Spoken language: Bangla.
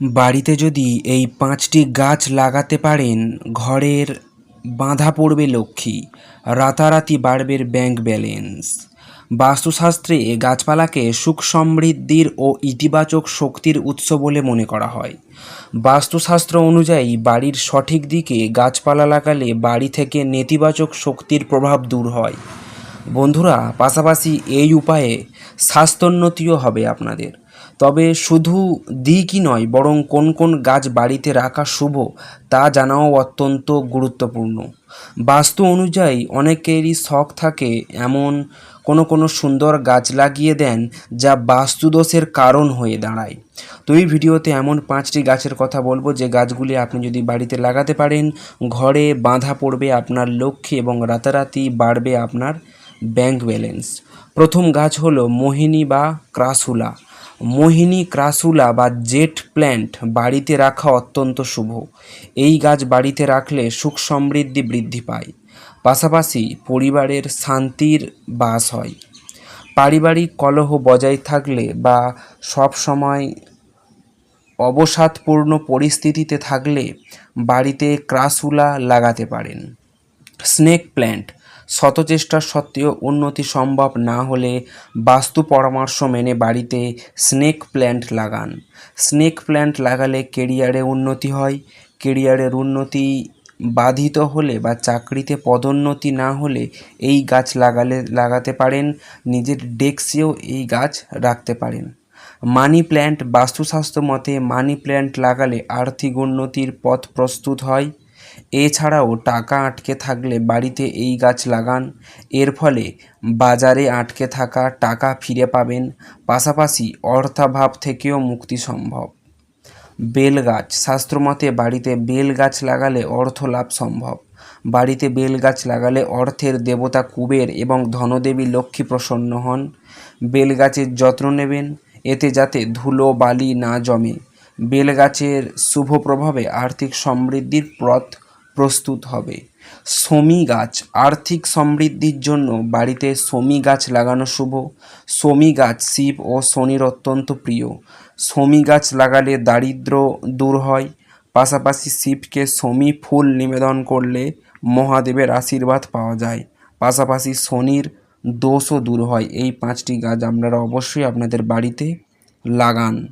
বাড়িতে যদি এই পাঁচটি গাছ লাগাতে পারেন, ঘরের বাঁধা পড়বে লক্ষ্মী, রাতারাতি বাড়বে ব্যাংক ব্যালেন্স। বাস্তুশাস্ত্রে গাছপালাকে সুখ সমৃদ্ধির ও ইতিবাচক শক্তির উৎস বলে মনে করা হয়। বাস্তুশাস্ত্র অনুযায়ী বাড়ির সঠিক দিকে গাছপালা লাগালে বাড়ি থেকে নেতিবাচক শক্তির প্রভাব দূর হয়। বন্ধুরা, পাশাপাশি এই উপায়ে স্বাস্থ্যোন্নতিও হবে আপনাদের। তবে শুধু দিকই নয়, বরং কোন কোন গাছ বাড়িতে রাখা শুভ তা জানাও অত্যন্ত গুরুত্বপূর্ণ। বাস্তু অনুযায়ী অনেকেরই শখ থাকে এমন কোনো কোনো সুন্দর গাছ লাগিয়ে দেন যা বাস্তুদোষের কারণ হয়ে দাঁড়ায়। তো এই ভিডিওতে এমন পাঁচটি গাছের কথা বলব, যে গাছগুলি আপনি যদি বাড়িতে লাগাতে পারেন, ঘরে বাঁধা পড়বে আপনার লক্ষ্যে এবং রাতারাতি বাড়বে আপনার ব্যাংক ব্যালেন্স। প্রথম গাছ হলো মোহিনী বা ক্রাসুলা। মোহিনী, ক্রাসুলা বা জেট প্ল্যান্ট বাড়িতে রাখা অত্যন্ত শুভ। এই গাছ বাড়িতে রাখলে সুখ সমৃদ্ধি বৃদ্ধি পায়। পাশাপাশি পরিবারের শান্তির বাস হয়। পারিবারিক কলহ বজায় থাকলে বা সব সময় অবসাদপূর্ণ পরিস্থিতিতে থাকলে বাড়িতে ক্রাসুলা লাগাতে পারেন। স্নেক প্ল্যান্ট শত চেষ্টা সত্ত্বেও উন্নতি সম্ভব না হলে বাস্তু পরামর্শ মেনে বাড়িতে স্নেক প্ল্যান্ট লাগান। স্নেক প্ল্যান্ট লাগালে কেরিয়ারে উন্নতি হয়। কেরিয়ারের উন্নতি বাধিত হলে বা চাকরিতে পদোন্নতি না হলে এই গাছ লাগালে, লাগাতে পারেন। নিজের ডেস্কেও এই গাছ রাখতে পারেন। মানি প্ল্যান্ট বাস্তুশাস্ত্র মতে মানি প্ল্যান্ট লাগালে আর্থিক উন্নতির পথ প্রস্তুত হয়। এছাড়াও টাকা আটকে থাকলে বাড়িতে এই গাছ লাগান। এর ফলে বাজারে আটকে থাকা টাকা ফিরে পাবেন। পাশাপাশি অর্থাভাব থেকেও মুক্তি সম্ভব। বেল গাছ শাস্ত্রমতে বাড়িতে বেল গাছ লাগালে অর্থ লাভ সম্ভব। বাড়িতে বেল গাছ লাগালে অর্থের দেবতা কুবের এবং ধনদেবী লক্ষ্মী প্রসন্ন হন। বেল গাছের যত্ন নেবেন। এতে যাতে ধুলো, বালি না জমে। বেল গাছের শুভ প্রভাবে আর্থিক সমৃদ্ধির পথ প্রস্তুত হবে। শমী গাছ, আর্থিক সমৃদ্ধির জন্য বাড়িতে শমী গাছ লাগানো শুভ। শমী গাছ শিব ও শনির অত্যন্ত প্রিয়। শমী গাছ লাগালে দারিদ্র দূর হয়। পাশাপাশি শিবকে শমী ফুল নিবেদন করলে মহাদেবের আশীর্বাদ পাওয়া যায়। পাশাপাশি শনির দোষও দূর হয়। এই পাঁচটি গাছ আপনারা অবশ্যই আপনাদের বাড়িতে লাগান।